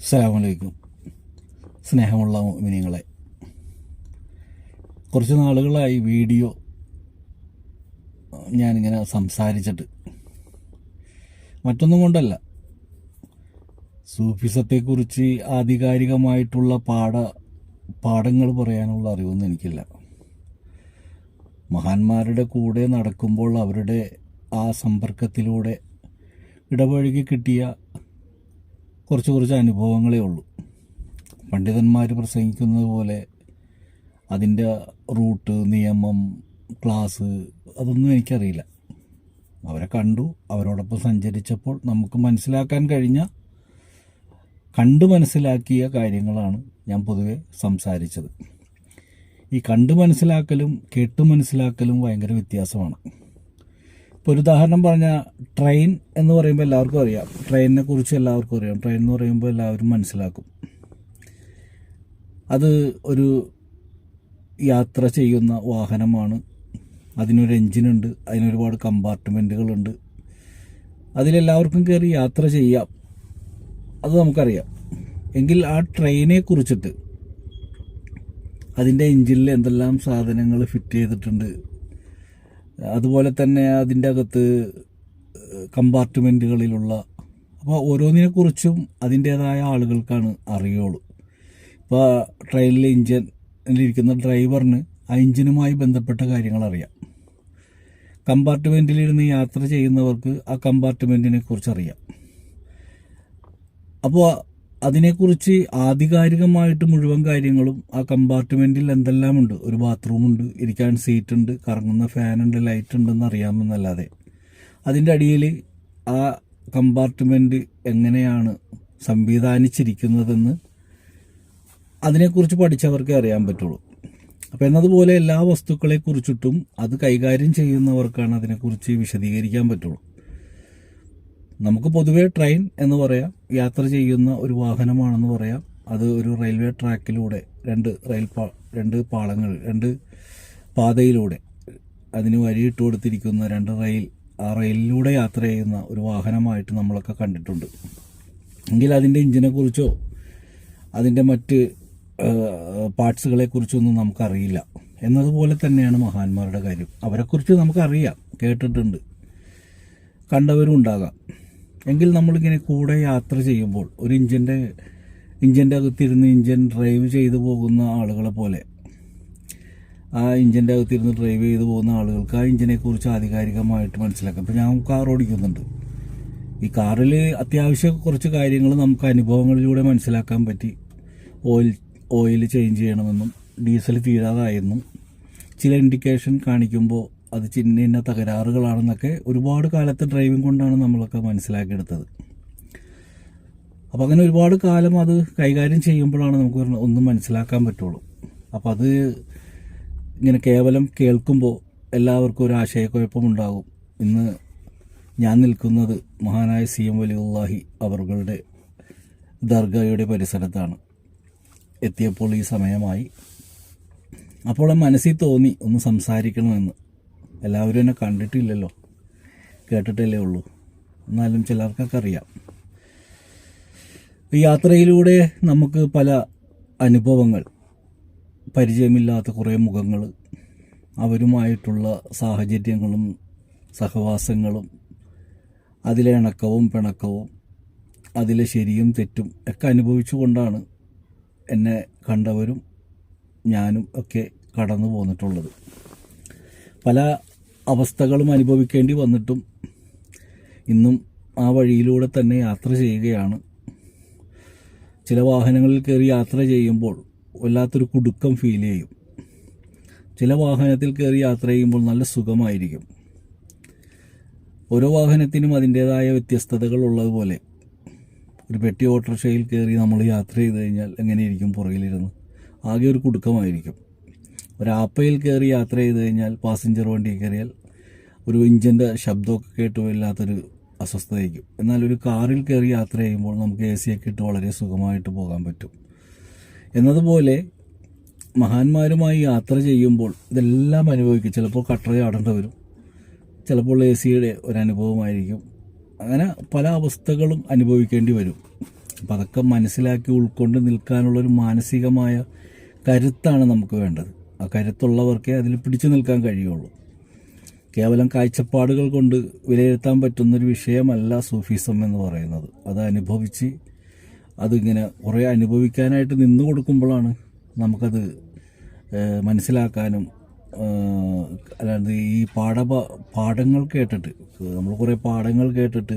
അസ്സലാമലൈക്കും. സ്നേഹമുള്ള മിനിങ്ങളെ കുറച്ച് നാളുകളായി വീഡിയോ ഞാനിങ്ങനെ സംസാരിച്ചിട്ട് മറ്റൊന്നും കൊണ്ടല്ല. സൂഫിസത്തെക്കുറിച്ച് ആധികാരികമായിട്ടുള്ള പാഠ പാഠങ്ങൾ പറയാനുള്ള അറിവൊന്നും എനിക്കില്ല. മഹാന്മാരുടെ കൂടെ നടക്കുമ്പോൾ അവരുടെ ആ സമ്പർക്കത്തിലൂടെ ഇടപഴകി കിട്ടിയ കുറച്ച് കുറച്ച് അനുഭവങ്ങളേ ഉള്ളൂ. പണ്ഡിതന്മാർ പ്രസംഗിക്കുന്നത് പോലെ അതിന്റെ റൂട്ട് നിയമം ക്ലാസ് അതൊന്നും എനിക്കറിയില്ല. അവരെ കണ്ടു അവരോടൊപ്പം സഞ്ചരിച്ചപ്പോൾ നമുക്ക് മനസ്സിലാക്കാൻ കഴിഞ്ഞ കണ്ടു മനസ്സിലാക്കിയ കാര്യങ്ങളാണ് ഞാൻ പൊതുവെ സംസാരിച്ചത്. ഈ കണ്ടു മനസ്സിലാക്കലും കേട്ടു മനസ്സിലാക്കലും ഭയങ്കര വ്യത്യാസമാണ്. ഇപ്പോൾ ഒരു ഉദാഹരണം പറഞ്ഞാൽ ട്രെയിൻ എന്ന് പറയുമ്പോൾ എല്ലാവർക്കും അറിയാം. ട്രെയിനിനെ കുറിച്ച് എല്ലാവർക്കും അറിയാം. ട്രെയിൻ എന്ന് പറയുമ്പോൾ എല്ലാവരും മനസ്സിലാക്കും. അത് ഒരു യാത്ര ചെയ്യുന്ന വാഹനമാണ്. അതിനൊരു എഞ്ചിനുണ്ട് അതിനൊരുപാട് കമ്പാർട്ട്മെന്റുകളുണ്ട് അതിലെല്ലാവർക്കും കയറി യാത്ര ചെയ്യാം. അത് നമുക്കറിയാം. എങ്കിൽ ആ ട്രെയിനെ കുറിച്ചിട്ട് അതിന്റെ എഞ്ചിനിൽ എന്തെല്ലാം സാധനങ്ങൾ ഫിറ്റ് ചെയ്തിട്ടുണ്ട് അതുപോലെ തന്നെ അതിന്റെ അകത്ത് കമ്പാർട്ട്മെന്റുകളിലുള്ള അപ്പോൾ ഓരോന്നിനെക്കുറിച്ചും അതിന്റേതായ ആളുകൾക്കാണ് അറിയുള്ളൂ. ഇപ്പോൾ ട്രെയിനിലെ ഇരിക്കുന്ന ഡ്രൈവറിന് ആ എഞ്ചിനുമായി ബന്ധപ്പെട്ട കാര്യങ്ങൾ അറിയാം. കമ്പാർട്ട്മെന്റിലിരുന്ന് യാത്ര ചെയ്യുന്നവർക്ക് ആ കമ്പാർട്ട്മെന്റിനെ കുറിച്ച് അറിയാം. അപ്പോൾ അതിനെക്കുറിച്ച് ആധികാരികമായിട്ട് മുഴുവൻ കാര്യങ്ങളും ആ കമ്പാർട്ട്മെന്റിൽ എന്തെല്ലാം ഉണ്ട് ഒരു ബാത്റൂമുണ്ട് ഇരിക്കാൻ സീറ്റ് ഉണ്ട് കറങ്ങുന്ന ഫാനുണ്ട് ലൈറ്റ് ഉണ്ടെന്ന് അറിയാമെന്നല്ലാതെ. അതിന്റെ അടിയിൽ ആ കമ്പാർട്ട്മെന്റ് എങ്ങനെയാണ് സംവിധാനിച്ചിരിക്കുന്നതെന്ന് അതിനെക്കുറിച്ച് പഠിച്ചവർക്കേ അറിയാൻ പറ്റുള്ളൂ. അപ്പം എന്നതുപോലെ എല്ലാ വസ്തുക്കളെ കുറിച്ചിട്ടും അത് കൈകാര്യം ചെയ്യുന്നവർക്കാണ് അതിനെക്കുറിച്ച് വിശദീകരിക്കാൻ പറ്റുള്ളൂ. നമുക്ക് പൊതുവേ ട്രെയിൻ എന്ന് പറയാം യാത്ര ചെയ്യുന്ന ഒരു വാഹനമാണെന്ന് പറയാം. അത് ഒരു റെയിൽവേ ട്രാക്കിലൂടെ രണ്ട് റെയിൽ പാ രണ്ട് പാളങ്ങൾ രണ്ട് പാതയിലൂടെ അതിന് വരിയിട്ട് കൊടുത്തിരിക്കുന്ന രണ്ട് റെയിൽ ആ റെയിലിലൂടെ യാത്ര ചെയ്യുന്ന ഒരു വാഹനമായിട്ട് നമ്മളൊക്കെ കണ്ടിട്ടുണ്ട്. എങ്കിൽ അതിന്റെ എഞ്ചിനെക്കുറിച്ചോ അതിന്റെ മറ്റ് പാർട്സുകളെ കുറിച്ചൊന്നും നമുക്കറിയില്ല. എന്നതുപോലെ തന്നെയാണ് മഹാന്മാരുടെ കാര്യം. അവരെക്കുറിച്ച് നമുക്കറിയാം കേട്ടിട്ടുണ്ട്. കണ്ടവരും ഉണ്ടാകാം. എങ്കിൽ നമ്മളിങ്ങനെ കൂടെ യാത്ര ചെയ്യുമ്പോൾ ഒരു ഇഞ്ചിന്റെ ഇഞ്ചിന്റെ അകത്തിരുന്ന് ഇഞ്ചിൻ ഡ്രൈവ് ചെയ്തു പോകുന്ന ആളുകളെ പോലെ ആ ഇഞ്ചിന്റെ അകത്തിരുന്ന് ഡ്രൈവ് ചെയ്തു പോകുന്ന ആളുകൾക്ക് ആ ഇഞ്ചിനെ കുറിച്ച് ആധികാരികമായിട്ട് മനസ്സിലാക്കാം. ഇപ്പം ഞാൻ കാർ ഓടിക്കുന്നുണ്ട്. ഈ കാറിൽ അത്യാവശ്യം കുറച്ച് കാര്യങ്ങൾ നമുക്ക് അനുഭവങ്ങളിലൂടെ മനസ്സിലാക്കാൻ പറ്റി. ഓയിൽ ഓയിൽ ചേഞ്ച് ചെയ്യണമെന്നും ഡീസൽ തീരാതായെന്നും ചില ഇൻഡിക്കേഷൻ കാണിക്കുമ്പോൾ അത് ചിന്ന ഇന്ന തകരാറുകളാണെന്നൊക്കെ ഒരുപാട് കാലത്തെ ഡ്രൈവിംഗ് കൊണ്ടാണ് നമ്മളൊക്കെ മനസ്സിലാക്കിയെടുത്തത്. അപ്പോൾ അങ്ങനെ ഒരുപാട് കാലം അത് കൈകാര്യം ചെയ്യുമ്പോഴാണ് നമുക്ക് ഒന്നും മനസ്സിലാക്കാൻ പറ്റുള്ളൂ. അപ്പോൾ അത് ഇങ്ങനെ കേവലം കേൾക്കുമ്പോൾ എല്ലാവർക്കും ഒരു ആശയക്കുഴപ്പമുണ്ടാകും. ഇന്ന് ഞാൻ നിൽക്കുന്നത് മഹാനായ സി എം വലിയുള്ളാഹി അവറുകളുടെ ദർഗയുടെ പരിസരത്താണ്. എത്തിയപ്പോൾ ഈ സമയമായി. അപ്പോൾ മനസ്സിൽ തോന്നി ഒന്ന് സംസാരിക്കണമെന്ന്. എല്ലാവരും എന്നെ കണ്ടിട്ടില്ലല്ലോ. കേട്ടിട്ടല്ലേ ഉള്ളൂ. എന്നാലും ചിലർക്കൊക്കെ അറിയാം. യാത്രയിലൂടെ നമുക്ക് പല അനുഭവങ്ങൾ പരിചയമില്ലാത്ത കുറേ മുഖങ്ങൾ അവരുമായിട്ടുള്ള സാഹചര്യങ്ങളും സഹവാസങ്ങളും അതിലെ ഇണക്കവും പിണക്കവും അതിലെ ശരിയും തെറ്റും ഒക്കെ അനുഭവിച്ചുകൊണ്ടാണ് എന്നെ കണ്ടവരും ഞാനും ഒക്കെ കടന്നു പോന്നിട്ടുള്ളത് പല അവസ്ഥകളും അനുഭവിക്കേണ്ടി വന്നിട്ടും ഇന്നും ആ വഴിയിലൂടെ തന്നെ യാത്ര ചെയ്യുകയാണ്. ചില വാഹനങ്ങളിൽ കയറി യാത്ര ചെയ്യുമ്പോൾ വല്ലാത്തൊരു കുടുക്കം ഫീൽ ചെയ്യും. ചില വാഹനത്തിൽ കയറി യാത്ര ചെയ്യുമ്പോൾ നല്ല സുഖമായിരിക്കും. ഓരോ വാഹനത്തിനും അതിന്റേതായ വ്യത്യസ്തതകൾ ഉള്ളതുപോലെ ഒരു പെട്ടി ഓട്ടോറിക്ഷയിൽ കയറി നമ്മൾ യാത്ര ചെയ്ത് കഴിഞ്ഞാൽ എങ്ങനെയിരിക്കും പുറകിലിരുന്ന്? ആകെ ഒരു കുടുക്കമായിരിക്കും. ഒരു ആപ്പയിൽ കയറി യാത്ര ചെയ്ത് കഴിഞ്ഞാൽ പാസഞ്ചർ വണ്ടി കയറിയാൽ ഒരു ഇഞ്ചിന്റെ ശബ്ദമൊക്കെ കേട്ട് വല്ലാത്തൊരു അസ്വസ്ഥതയായിരിക്കും. എന്നാൽ ഒരു കാറിൽ കയറി യാത്ര ചെയ്യുമ്പോൾ നമുക്ക് എ സിയൊക്കെ ഇട്ട് വളരെ സുഖമായിട്ട് പോകാൻ പറ്റും. എന്നതുപോലെ മഹാന്മാരുമായി യാത്ര ചെയ്യുമ്പോൾ ഇതെല്ലാം അനുഭവിക്കും. ചിലപ്പോൾ കട്ടറ വരും. ചിലപ്പോൾ എ സിയുടെ ഒരനുഭവമായിരിക്കും അങ്ങനെ പല അവസ്ഥകളും അനുഭവിക്കേണ്ടി വരും. അപ്പം അതൊക്കെ മനസ്സിലാക്കി ഉൾക്കൊണ്ട് നിൽക്കാനുള്ളൊരു മാനസികമായ കരുത്താണ് നമുക്ക് വേണ്ടത്. കരുത്തുള്ളവർക്കേ അതിൽ പിടിച്ചു നിൽക്കാൻ കഴിയുള്ളൂ. കേവലം കാഴ്ചപ്പാടുകൾ കൊണ്ട് വിലയിരുത്താൻ പറ്റുന്നൊരു വിഷയമല്ല സൂഫിസം എന്ന് പറയുന്നത്. അത് അനുഭവിച്ച് അതിങ്ങനെ കുറേ അനുഭവിക്കാനായിട്ട് നിന്ന് കൊടുക്കുമ്പോഴാണ് നമുക്കത് മനസ്സിലാക്കാനും അല്ലാണ്ട് ഈ പാഠ പാഠങ്ങൾ കേട്ടിട്ട് നമ്മൾ കുറേ പാഠങ്ങൾ കേട്ടിട്ട്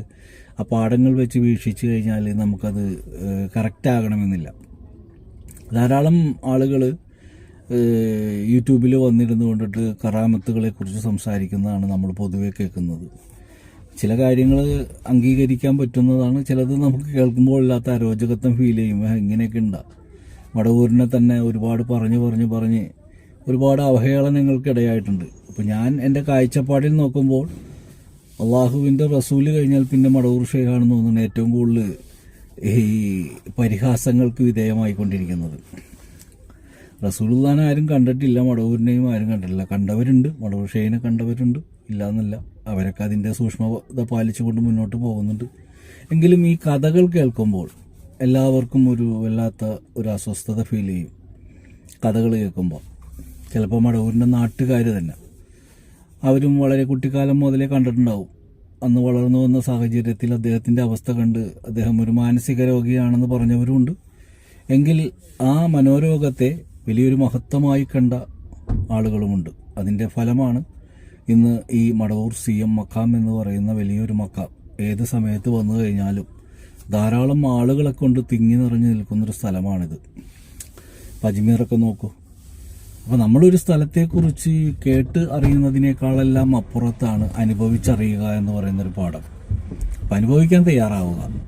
ആ പാഠങ്ങൾ വെച്ച് വീക്ഷിച്ചു കഴിഞ്ഞാൽ നമുക്കത് കറക്റ്റ് ആകണമെന്നില്ല ധാരാളം ആളുകൾ യൂട്യൂബിൽ വന്നിരുന്നു കൊണ്ടിട്ട് കറാമത്തുകളെ കുറിച്ച് സംസാരിക്കുന്നതാണ് നമ്മൾ പൊതുവെ കേൾക്കുന്നത്. ചില കാര്യങ്ങൾ അംഗീകരിക്കാൻ പറ്റുന്നതാണ് ചിലത് നമുക്ക് കേൾക്കുമ്പോൾ ഇല്ലാത്ത അരോചകത്വം ഫീൽ ചെയ്യും. "ആ, ഇങ്ങനെയൊക്കെ ഉണ്ടാ വടവൂരിനെ തന്നെ ഒരുപാട് പറഞ്ഞ് പറഞ്ഞ് പറഞ്ഞ് ഒരുപാട് അവഹേളനങ്ങൾക്ക് ഇടയായിട്ടുണ്ട്. അപ്പോൾ ഞാൻ എന്റെ കാഴ്ചപ്പാടിൽ നോക്കുമ്പോൾ അള്ളാഹുവിന്റെ റസൂൽ കഴിഞ്ഞാൽ പിന്നെ മടവൂർ ഷെയ്ഖാണെന്ന് തോന്നുന്നു ഏറ്റവും കൂടുതൽ ഈ പരിഹാസങ്ങൾക്ക് വിധേയമായിക്കൊണ്ടിരിക്കുന്നത്. റസൂലുള്ളാനെ ആരും കണ്ടിട്ടില്ല മടവൂരിനെയും ആരും കണ്ടിട്ടില്ല. കണ്ടവരുണ്ട് മടവൂർ ഷെയ്ഖിനെ കണ്ടവരുണ്ട് ഇല്ലാന്നല്ല. അവരൊക്കെ അതിന്റെ സൂക്ഷ്മത പാലിച്ചുകൊണ്ട് മുന്നോട്ട് പോകുന്നുണ്ട്. എങ്കിലും ഈ കഥകൾ കേൾക്കുമ്പോൾ എല്ലാവർക്കും ഒരു വല്ലാത്ത ഒരു അസ്വസ്ഥത ഫീൽ ചെയ്യും. കഥകൾ കേൾക്കുമ്പോൾ. ചിലപ്പോൾ മടവൂരിന്റെ നാട്ടുകാർ തന്നെ. അവരും വളരെ കുട്ടിക്കാലം മുതലേ കണ്ടിട്ടുണ്ടാവും. അന്ന് വളർന്നു വന്ന സാഹചര്യത്തിൽ അദ്ദേഹത്തിന്റെ അവസ്ഥ കണ്ട് അദ്ദേഹം ഒരു മാനസിക രോഗിയാണെന്ന് പറഞ്ഞവരുമുണ്ട്. എങ്കിൽ ആ മനോരോഗത്തെ വലിയൊരു മഹത്വമായി കണ്ട ആളുകളുമുണ്ട്. അതിന്റെ ഫലമാണ് ഇന്ന് ഈ മടവൂർ സി എം മക്കാം എന്ന് പറയുന്ന വലിയൊരു മക്കാം. ഏത് സമയത്ത് വന്നു കഴിഞ്ഞാലും ധാരാളം ആളുകളെ കൊണ്ട് തിങ്ങി നിറഞ്ഞു നിൽക്കുന്നൊരു സ്ഥലമാണിത്. പജ്മീറൊക്കെ നോക്കൂ. അപ്പോൾ നമ്മളൊരു സ്ഥലത്തെക്കുറിച്ച് കേട്ട് അറിയുന്നതിനേക്കാളെല്ലാം അപ്പുറത്താണ് അനുഭവിച്ചറിയുക എന്ന് പറയുന്നൊരു പാഠം. അപ്പം അനുഭവിക്കാൻ തയ്യാറാവുക.